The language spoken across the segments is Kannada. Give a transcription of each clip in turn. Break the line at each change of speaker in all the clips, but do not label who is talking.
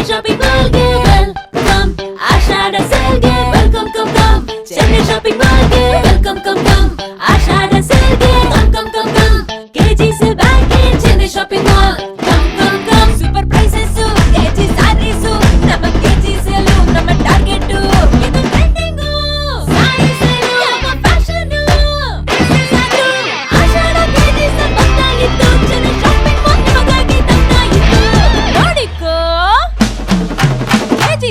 Chennai shopping mall ke welcome. Ashada sell ke welcome, come come. Chennai shopping mall ke welcome, come.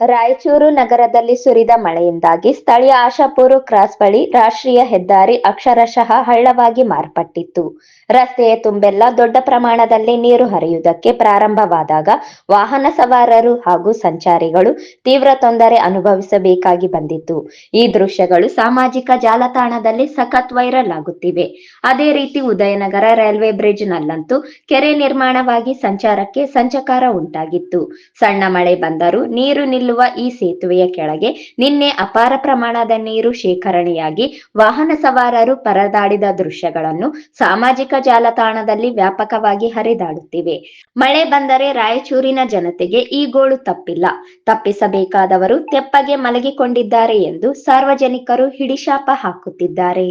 Raichur ನಗರದಲ್ಲಿ ಸುರಿದ ಮಳೆಯಿಂದಾಗಿ ಸ್ಥಳೀಯ ಆಶಾಪುರ ಕ್ರಾಸ್ ಬಳಿ ರಾಷ್ಟ್ರೀಯ ಹೆದ್ದಾರಿ ಅಕ್ಷರಶಃ ಹಳ್ಳವಾಗಿ ಮಾರ್ಪಟ್ಟಿತ್ತು. ರಸ್ತೆಯ ತುಂಬೆಲ್ಲ ದೊಡ್ಡ ಪ್ರಮಾಣದಲ್ಲಿ ನೀರು ಹರಿಯುವುದಕ್ಕೆ ಪ್ರಾರಂಭವಾದಾಗ ವಾಹನ ಸವಾರರು ಹಾಗೂ ಸಂಚಾರಿಗಳು ತೀವ್ರ ತೊಂದರೆ ಅನುಭವಿಸಬೇಕಾಗಿ ಬಂದಿತ್ತು. ಈ ದೃಶ್ಯಗಳು ಸಾಮಾಜಿಕ ಜಾಲತಾಣದಲ್ಲಿ ಸಖತ್ ವೈರಲ್ ಆಗುತ್ತಿವೆ. ಅದೇ ರೀತಿ ಉದಯನಗರ ರೈಲ್ವೆ ಬ್ರಿಡ್ಜ್ ನಲ್ಲಂತೂ ಕೆರೆ ನಿರ್ಮಾಣವಾಗಿ ಸಂಚಾರಕ್ಕೆ ಸಂಚಕಾರ ಉಂಟಾಗಿತ್ತು. ಸಣ್ಣ ಮಳೆ ಬಂದರೂ ನೀರು ನಿಲ್ಲುವ ಈ ಸೇತುವೆಯ ಕೆಳಗೆ ನಿನ್ನೆ ಅಪಾರ ಪ್ರಮಾಣದ ನೀರು ಶೇಖರಣೆಯಾಗಿ ವಾಹನ ಸವಾರರು ಪರದಾಡಿದ ದೃಶ್ಯಗಳನ್ನು ಸಾಮಾಜಿಕ ಜಾಲತಾಣದಲ್ಲಿ ವ್ಯಾಪಕವಾಗಿ ಹರಿದಾಡುತ್ತಿವೆ. ಮಳೆ ಬಂದರೆ ರಾಯಚೂರಿನ ಜನತೆಗೆ ಈ ಗೋಳು ತಪ್ಪಿಲ್ಲ. ತಪ್ಪಿಸಬೇಕಾದವರು ತೆಪ್ಪಗೆ ಮಲಗಿಕೊಂಡಿದ್ದಾರೆ ಎಂದು ಸಾರ್ವಜನಿಕರು ಹಿಡಿಶಾಪ ಹಾಕುತ್ತಿದ್ದಾರೆ.